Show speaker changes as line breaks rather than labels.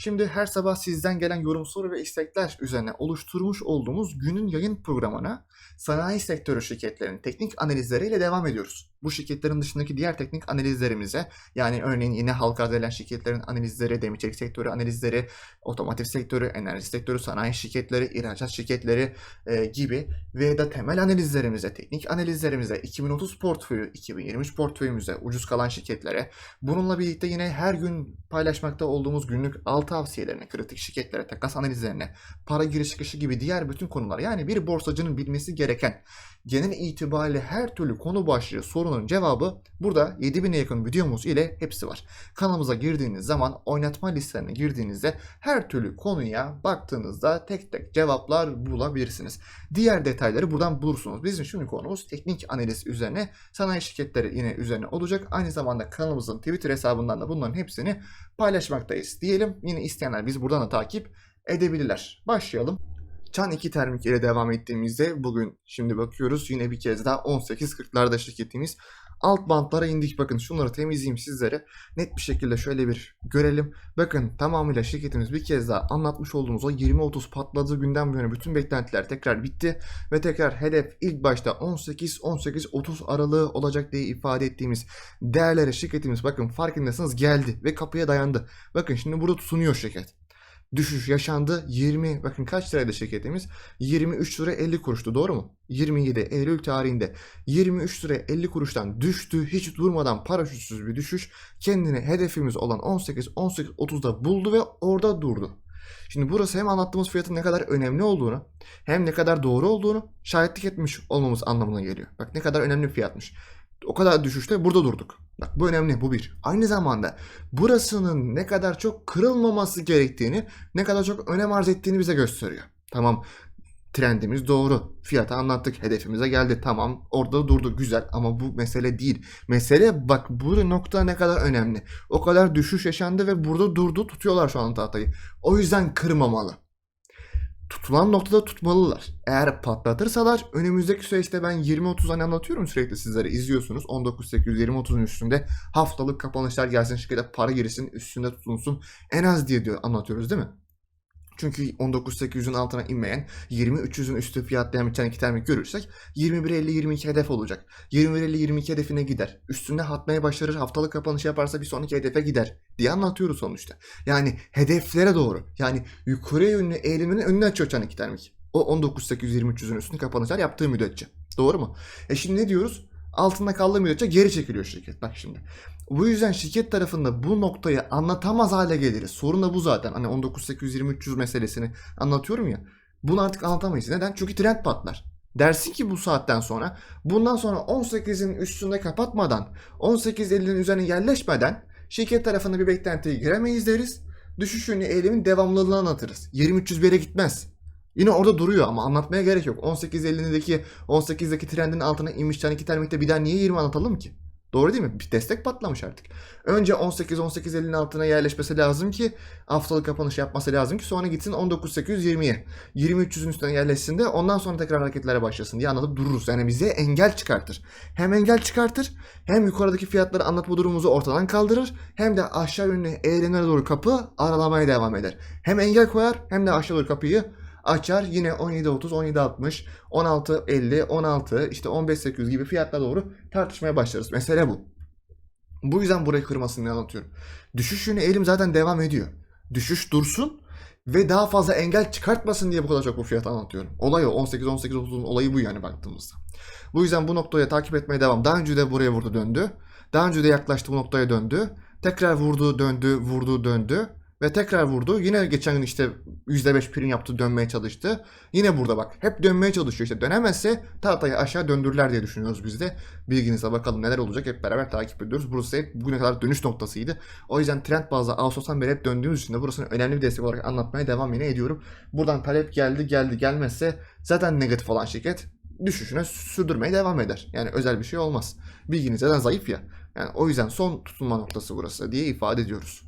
Şimdi her sabah sizden gelen yorum, soru ve istekler üzerine oluşturmuş olduğumuz günün yayın programına sanayi sektörü şirketlerinin teknik analizleriyle devam ediyoruz. Bu şirketlerin dışındaki diğer teknik analizlerimize yani örneğin yine halka arz edilen şirketlerin analizleri, demir sektörü analizleri, otomotiv sektörü, enerji sektörü, sanayi şirketleri, ihracat şirketleri e, gibi ve da temel analizlerimize, teknik analizlerimize, 2030 portföyü, 2023 portföyümüze, ucuz kalan şirketlere, bununla birlikte yine her gün paylaşmakta olduğumuz günlük al tavsiyelerine, kritik şirketlere, takas analizlerine, para giriş çıkışı gibi diğer bütün konular yani bir borsacının bilmesi gereken genel itibariyle her türlü konu başlığı sorunun cevabı burada 7000'e yakın videomuz ile hepsi var. Kanalımıza girdiğiniz zaman oynatma listelerine girdiğinizde her türlü konuya baktığınızda tek tek cevaplar bulabilirsiniz. Diğer detayları buradan bulursunuz. Bizim şimdi konumuz teknik analiz üzerine sanayi şirketleri yine üzerine olacak. Aynı zamanda kanalımızın Twitter hesabından da bunların hepsini paylaşmaktayız diyelim. Yine isteyenler biz buradan da takip edebilirler. Başlayalım. Çan 2 termik ile devam ettiğimizde bugün şimdi bakıyoruz yine bir kez daha 18.40'larda şirketimiz alt bantlara indik. Bakın şunları temizleyeyim sizlere. Net bir şekilde şöyle bir görelim. Bakın tamamıyla şirketimiz bir kez daha anlatmış olduğumuz o 20-30 patladığı günden bu yana bütün beklentiler tekrar bitti. Ve tekrar hedef ilk başta 18-18-30 aralığı olacak diye ifade ettiğimiz değerlere şirketimiz bakın farkındasınız geldi ve kapıya dayandı. Bakın şimdi burada tutunuyor şirket düşüş yaşandı. 20 bakın kaç liraydı şirketimiz? 23 lira 50 kuruştu doğru mu? 27 Eylül tarihinde 23 lira 50 kuruştan düştü. Hiç durmadan paraşütsüz bir düşüş. Kendini hedefimiz olan 18 18 30'da buldu ve orada durdu. Şimdi burası hem anlattığımız fiyatın ne kadar önemli olduğunu hem ne kadar doğru olduğunu şahitlik etmiş olmamız anlamına geliyor. Bak ne kadar önemli bir fiyatmış. O kadar düşüşte burada durduk. Bak bu önemli bu bir. Aynı zamanda burasının ne kadar çok kırılmaması gerektiğini, ne kadar çok önem arz ettiğini bize gösteriyor. Tamam trendimiz doğru. Fiyatı anlattık. Hedefimize geldi. Tamam orada durdu güzel ama bu mesele değil. Mesele bak bu nokta ne kadar önemli. O kadar düşüş yaşandı ve burada durdu tutuyorlar şu an tahtayı. O yüzden kırmamalı tutulan noktada tutmalılar. Eğer patlatırsalar önümüzdeki süreçte ben 20-30 hani anlatıyorum sürekli sizlere izliyorsunuz. 19-800-20-30'un üstünde haftalık kapanışlar gelsin şirkete para girsin üstünde tutulsun en az diye diyor, anlatıyoruz değil mi? Çünkü 19.800'ün altına inmeyen 20.300'ün üstü fiyatlayan bir tane iki termik görürsek 21.50-22 hedef olacak. 21.50-22 hedefine gider. Üstünde hatmaya başarır haftalık kapanış yaparsa bir sonraki hedefe gider diye anlatıyoruz sonuçta. Yani hedeflere doğru yani yukarıya yönlü eğiliminin önünü açıyor çan iki termik. O 19.800-23'ün üstünde kapanışlar yaptığı müddetçe. Doğru mu? E şimdi ne diyoruz? Altında kaldığı müddetçe geri çekiliyor şirket. Bak şimdi. Bu yüzden şirket tarafında bu noktayı anlatamaz hale geliriz. Sorun da bu zaten. Hani 19.800-2300 meselesini anlatıyorum ya. Bunu artık anlatamayız. Neden? Çünkü trend patlar. Dersin ki bu saatten sonra bundan sonra 18'in üstünde kapatmadan 18.50'nin üzerine yerleşmeden şirket tarafında bir beklentiye giremeyiz deriz. Düşüş yönlü eğilimin devamlılığını anlatırız. 2300 bir yere gitmez. Yine orada duruyor ama anlatmaya gerek yok. 18.50'deki 18'deki trendin altına inmiş tane iki termikte bir daha niye 20 anlatalım ki? Doğru değil mi? Bir destek patlamış artık. Önce 18-18.50'nin altına yerleşmesi lazım ki haftalık kapanış yapması lazım ki sonra gitsin 19.820'ye. 2300'ün üstüne yerleşsin de ondan sonra tekrar hareketlere başlasın diye anlatıp dururuz. Yani bize engel çıkartır. Hem engel çıkartır hem yukarıdaki fiyatları anlatma durumumuzu ortadan kaldırır hem de aşağı yönlü eğilimlere doğru kapı aralamaya devam eder. Hem engel koyar hem de aşağı doğru kapıyı açar yine 17.30, 17.60, 16.50, 16 işte 15.800 gibi fiyatlara doğru tartışmaya başlarız. Mesele bu. Bu yüzden burayı kırmasını anlatıyorum. Düşüş yönü eğilim zaten devam ediyor. Düşüş dursun Ve daha fazla engel çıkartmasın diye bu kadar çok bu fiyatı anlatıyorum. Olay o. 18-18-30'un olayı bu yani baktığımızda. Bu yüzden bu noktaya takip etmeye devam. Daha önce de buraya vurdu döndü. Daha önce de yaklaştı bu noktaya döndü. Tekrar vurdu döndü vurdu döndü. Ve tekrar vurdu. Yine geçen gün işte %5 prim yaptı dönmeye çalıştı. Yine burada bak. Hep dönmeye çalışıyor işte. Dönemezse tahtayı aşağı döndürürler diye düşünüyoruz biz de. Bilginize bakalım neler olacak hep beraber takip ediyoruz. Burası hep bugüne kadar dönüş noktasıydı. O yüzden trend bazlı Ağustos'tan beri hep döndüğümüz için de burasını önemli bir destek olarak anlatmaya devam yine ediyorum. Buradan talep geldi geldi gelmezse zaten negatif olan şirket düşüşüne sürdürmeye devam eder. Yani özel bir şey olmaz. Bilginiz zaten zayıf ya. Yani o yüzden son tutunma noktası burası diye ifade ediyoruz.